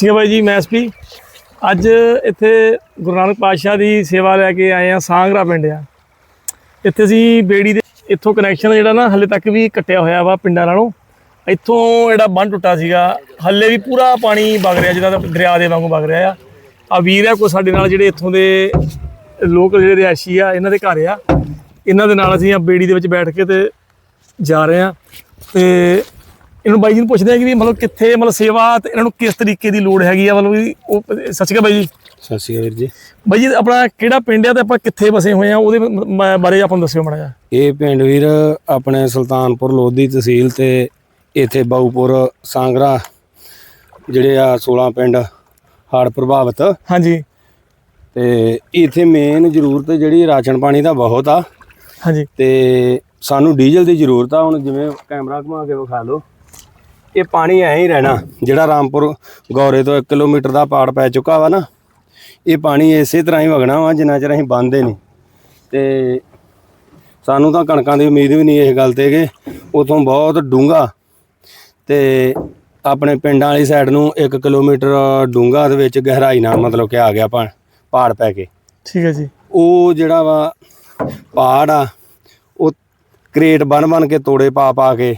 ਸਿੰਘ ਬਾਈ ਜੀ, ਮੈਂ ਐਸਪੀ ਅੱਜ ਇੱਥੇ ਗੁਰੂ ਨਾਨਕ ਪਾਤਸ਼ਾਹ ਦੀ ਸੇਵਾ ਲੈ ਕੇ ਆਏ ਆ, ਸਾਂਗਰਾ ਪਿੰਡ ਆ। ਇੱਥੇ ਅਸੀਂ ਬੇੜੀ ਦੇ ਇੱਥੋਂ ਕਨੈਕਸ਼ਨ ਜਿਹੜਾ ਨਾ ਹੱਲੇ ਤੱਕ ਵੀ ਕੱਟਿਆ ਹੋਇਆ ਵਾ ਪਿੰਡਾਂ ਨਾਲੋਂ। ਇੱਥੋਂ ਜਿਹੜਾ ਬੰਨ ਟੁੱਟਾ ਸੀਗਾ, ਹੱਲੇ ਵੀ ਪੂਰਾ ਪਾਣੀ ਵਗ ਰਿਹਾ ਜਿਹਦਾ ਦਰਿਆ ਦੇ ਵਾਂਗੂ ਵਗ ਰਿਹਾ ਆ। ਆ ਵੀਰ ਆ ਕੋਈ ਸਾਡੇ ਨਾਲ ਜਿਹੜੇ ਇੱਥੋਂ ਦੇ ਲੋਕ ਜਿਹੜੇ ਰਿਹਾਇਸ਼ੀ ਆ, ਇਹਨਾਂ ਦੇ ਘਰ ਆ। ਇਹਨਾਂ ਦੇ ਨਾਲ ਅਸੀਂ ਆ ਬੇੜੀ ਦੇ ਵਿੱਚ ਬੈਠ ਕੇ ਤੇ ਜਾ ਰਹੇ ਆ। ਤੇ ਇਹਨੂੰ ਬਾਈ ਜੀ ਨੂੰ ਪੁੱਛਦੇ ਆ ਕਿ ਵੀ ਮਤਲਬ ਕਿੱਥੇ ਮਤਲਬ ਸੇਵਾ ਤੇ ਇਹਨਾਂ ਨੂੰ ਕਿਸ ਤਰੀਕੇ ਦੀ ਲੋੜ ਹੈਗੀ ਆ ਮਤਲਬ ਵੀ ਉਹ ਸਤਿ ਸ਼੍ਰੀ ਅਕਾਲ ਬਾਈ ਜੀ। ਸਤਿ ਸ਼੍ਰੀ ਅਕਾਲ ਵੀਰ ਜੀ। ਬਾਈ ਜੀ ਆਪਣਾ ਕਿਹੜਾ ਪਿੰਡ ਆ ਤੇ ਆਪਾਂ ਕਿੱਥੇ ਵਸੇ ਹੋਏ ਆ ਉਹਦੇ ਮ- ਬਾਰੇ ਆਪਾਂ ਨੂੰ ਦੱਸਿਓ ਮਾੜਾ ਜਿਹਾ। ਇਹ ਪਿੰਡ ਵੀਰ ਆਪਣੇ ਸੁਲਤਾਨਪੁਰ ਲੋਧੀ ਤਹਿਸੀਲ ਤੇ ਇੱਥੇ ਬਾਊਪੁਰ ਸਾਂਗਰਾ ਜਿਹੜੇ ਆ 16 ਪਿੰਡ ਹੜ੍ਹ ਪ੍ਰਭਾਵਿਤ। ਹਾਂਜੀ। ਤੇ ਇੱਥੇ ਮੇਨ ਜ਼ਰੂਰਤ ਜਿਹੜੀ ਰਾਸ਼ਨ ਪਾਣੀ ਦਾ ਬਹੁਤ ਆ। ਹਾਂਜੀ। ਤੇ ਸਾਨੂੰ ਡੀਜ਼ਲ ਦੀ ਜ਼ਰੂਰਤ ਆ ਹੁਣ ਜਿਵੇਂ ਕੈਮਰਾ ਘੁਮਾ ਕੇ ਵਿਖਾ ਲਓ। ਇਹ ਪਾਣੀ ਐਂ ਹੀ ਰਹਿਣਾ ਜਿਹੜਾ ਰਾਮਪੁਰ ਗੌਰੇ ਤੋਂ 1 ਕਿਲੋਮੀਟਰ ਦਾ ਪਾੜ ਪੈ ਚੁੱਕਾ ਵਾ ਨਾ ਇਹ ਪਾਣੀ ਇਸੇ ਤਰ੍ਹਾਂ ਹੀ ਵਗਣਾ ਵਾ ਜਿੰਨਾ ਚਿਰ ਅਸੀਂ ਬੰਨਦੇ ਨਹੀਂ। ਤੇ ਸਾਨੂੰ ਤਾਂ ਕਣਕਾਂ ਦੀ ਉਮੀਦ ਵੀ ਨਹੀਂ ਇਸ ਗੱਲ ਤੇ ਕਿ ਉਥੋਂ ਬਹੁਤ ਡੂੰਘਾ ਤੇ ਆਪਣੇ ਪਿੰਡਾਂ ਵਾਲੀ ਸਾਈਡ ਨੂੰ 1 ਕਿਲੋਮੀਟਰ ਡੂੰਘਾ ਦੇ ਵਿੱਚ ਗਹਿਰਾਈ ਨਾਲ ਮਤਲਬ ਕਿ ਆ ਗਿਆ ਪਾ- ਪਹਾੜ ਪੈ ਕੇ। ਠੀਕ ਹੈ ਜੀ। ਉਹ ਜਿਹੜਾ ਵਾ ਪਹਾੜ ਆ ਉਹ ਕ੍ਰੇਟ ਬਨ ਬਨ ਕੇ ਤੋੜੇ ਪਾ ਪਾ ਕੇ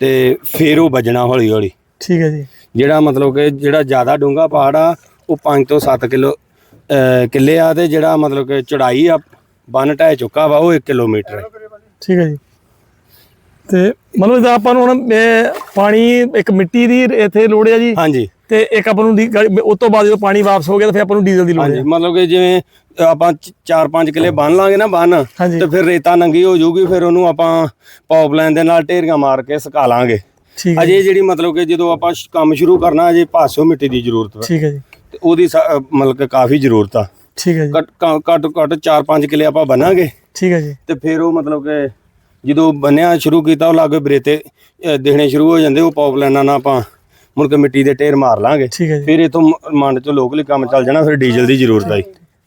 ਤੇ ਫੇਰ ਉਹ ਵੱਜਣਾ ਹੌਲੀ ਹੌਲੀ। ਠੀਕ ਹੈ ਜੀ। ਜਿਹੜਾ ਮਤਲਬ ਕਿ ਜਿਹੜਾ ਜ਼ਿਆਦਾ ਡੂੰਘਾ ਪਹਾੜ ਆ ਉਹ 5 ਤੋਂ 7 ਕਿਲੋ ਕਿੱਲੇ ਆ ਤੇ ਜਿਹੜਾ ਮਤਲਬ ਕਿ ਚੜਾਈ ਆ ਬੰਨ ਢਹਿ ਚੁੱਕਾ ਵਾ ਉਹ 1 ਕਿਲੋਮੀਟਰ ਹੈ। ਠੀਕ ਹੈ ਜੀ। ਤੇ ਮਤਲਬ ਇਹਦਾ ਆਪਾਂ ਨੂੰ ਹੁਣ ਇਹ ਪਾਣੀ ਇੱਕ ਮਿੱਟੀ ਦੀ ਇੱਥੇ ਲੋੜ ਹੈ ਜੀ? ਹਾਂਜੀ। ਤੇ ਇੱਕ ਆਪਾਂ ਨੂੰ ਉਸ ਤੋਂ ਬਾਅਦ ਜਦੋਂ ਪਾਣੀ ਵਾਪਸ ਹੋ ਗਿਆ ਤਾਂ ਫਿਰ ਆਪਾਂ ਨੂੰ ਡੀਜ਼ਲ ਦੀ ਲੋੜ ਹੈ। ਮਤਲਬ ਕਿ ਜਿਵੇਂ ਆਪਾਂ 4-5 ਕਿੱਲੇ ਬੰਨ ਲਾਂਗੇ ਨਾ ਬੰਨ ਤੇ ਫਿਰ ਰੇਤਾ ਨੰਗੀ ਹੋ ਜਾਊਗੀ ਫਿਰ ਉਹਨੂੰ ਆਪਾਂ ਪਾਈਪਲਾਈਨ ਦੇ ਨਾਲ ਢੇਰੀਆਂ ਮਾਰ ਕੇ ਸੁਕਾ ਲਾਂਗੇ। ਠੀਕ ਹੈ ਅਜੇ ਜਿਹੜੀ ਮਤਲਬ ਕਿ ਜਦੋਂ ਆਪਾਂ ਕੰਮ ਸ਼ੁਰੂ ਕਰਨਾ ਅਜੇ ਪਾਸਿਓ ਮਿੱਟੀ ਦੀ ਜ਼ਰੂਰਤ ਵਾ। ਠੀਕ ਹੈ ਜੀ। ਤੇ ਉਹਦੀ ਮਤਲਬ ਕਿ ਕਾਫੀ ਜ਼ਰੂਰਤ ਆ। ਠੀਕ ਹੈ ਜੀ। ਘੱਟ ਘੱਟ ਘੱਟ 4-5 ਕਿੱਲੇ ਆਪਾਂ ਬਣਾਂਗੇ ਠੀਕ ਹੈ ਜੀ। ਤੇ ਫਿਰ ਉਹ ਮਤਲਬ ਕਿ ਜਦੋਂ ਬੰਨਿਆ ਸ਼ੁਰੂ ਕੀਤਾ ਉਹ ਲਾਗੇ ਬਰੇਤੇ ਦਿਖਣੇ ਸ਼ੁਰੂ ਹੋ ਜਾਂਦੇ ਉਹ ਪਾਈਪਲਾਈਨਾਂ ਨਾਲ ਆਪਾਂ ਮੁੜ ਕੇ ਮਿੱਟੀ ਦੇ ਢੇਰ ਮਾਰ ਲਾਂਗੇ। ਠੀਕ ਹੈ ਜੀ। ਫਿਰ ਇਥੋਂ ਮੰਡ ਚੋਂ ਲੋਕਲੀ ਕੰਮ ਚੱਲ ਜਾਣਾ ਫਿਰ ਡੀਜ਼ਲ ਦੀ ਜ਼ਰੂਰਤ ਆਈ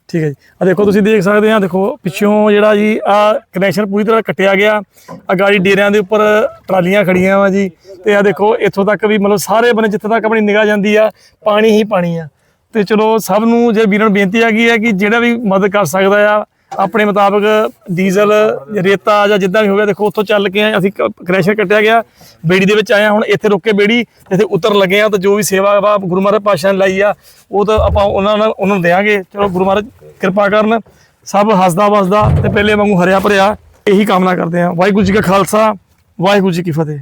ਠੀਕ ਹੈ ਜੀ। ਆ ਦੇਖੋ ਤੁਸੀਂ ਦੇਖ ਸਕਦੇ ਆ ਦੇਖੋ ਪਿੱਛੋਂ ਜਿਹੜਾ ਜੀ ਆ ਕਨੈਕਸ਼ਨ ਪੂਰੀ ਤਰ੍ਹਾਂ ਕੱਟਿਆ ਗਿਆ। ਆ ਗਾੜੀ ਡੇਰਿਆਂ ਦੇ ਉੱਪਰ ਟਰਾਲੀਆਂ ਖੜੀਆਂ ਵਾ ਜੀ। ਤੇ ਆ ਦੇਖੋ ਇੱਥੋਂ ਤੱਕ ਵੀ ਮਤਲਬ ਸਾਰੇ ਬੰਨੇ ਜਿੱਥੇ ਤੱਕ ਆਪਣੀ ਨਿਗਾਹ ਜਾਂਦੀ ਆ ਪਾਣੀ ਹੀ ਪਾਣੀ ਆ। ਤੇ ਚਲੋ ਸਭ ਨੂੰ ਜੇ ਵੀਰਾਂ ਨੂੰ ਬੇਨਤੀ ਹੈਗੀ ਹੈ ਕਿ ਜਿਹੜਾ ਵੀ ਮਦਦ ਕਰ ਸਕਦਾ ਆ ਆਪਣੇ ਮੁਤਾਬਕ ਡੀਜ਼ਲ, ਰੇਤਾ ਜਾਂ ਜਿੱਦਾਂ ਵੀ ਹੋ ਗਿਆ, ਦੇਖੋ ਉੱਥੋਂ ਚੱਲ ਕੇ ਆਏ, ਅਸੀਂ ਕ੍ਰੈਸ਼ਰ ਕੱਟਿਆ ਗਿਆ, ਬੇੜੀ ਦੇ ਵਿੱਚ ਆਇਆ ਹੁਣ ਇੱਥੇ ਰੁੱਕ ਕੇ ਬੇੜੀ, ਇੱਥੇ ਉਤਰ ਲੱਗੇ ਆ ਤਾਂ ਜੋ ਵੀ ਸੇਵਾ ਵਾ, ਗੁਰੂ ਮਹਾਰਾਜ ਪਾਤਸ਼ਾਹ ਨੇ ਲਾਈ ਆ, ਉਹ ਤਾਂ ਆਪਾਂ ਉਹਨਾਂ ਨਾਲ, ਉਹਨਾਂ ਨੂੰ ਦੇਾਂਗੇ ਚਲੋ ਗੁਰੂ ਮਹਾਰਾਜ ਕਿਰਪਾ ਕਰਨ, ਸਭ ਹੱਸਦਾ ਵਸਦਾ ਤੇ ਪਹਿਲੇ ਵਾਂਗੂ ਹਰਿਆ ਭਰਿਆ, ਇਹੀ ਕਾਮਨਾ ਕਰਦੇ ਆ ਵਾਹਿਗੁਰੂ ਜੀ ਕਾ ਖਾਲਸਾ, ਵਾਹਿਗੁਰੂ ਜੀ ਕੀ ਫਤਿਹ।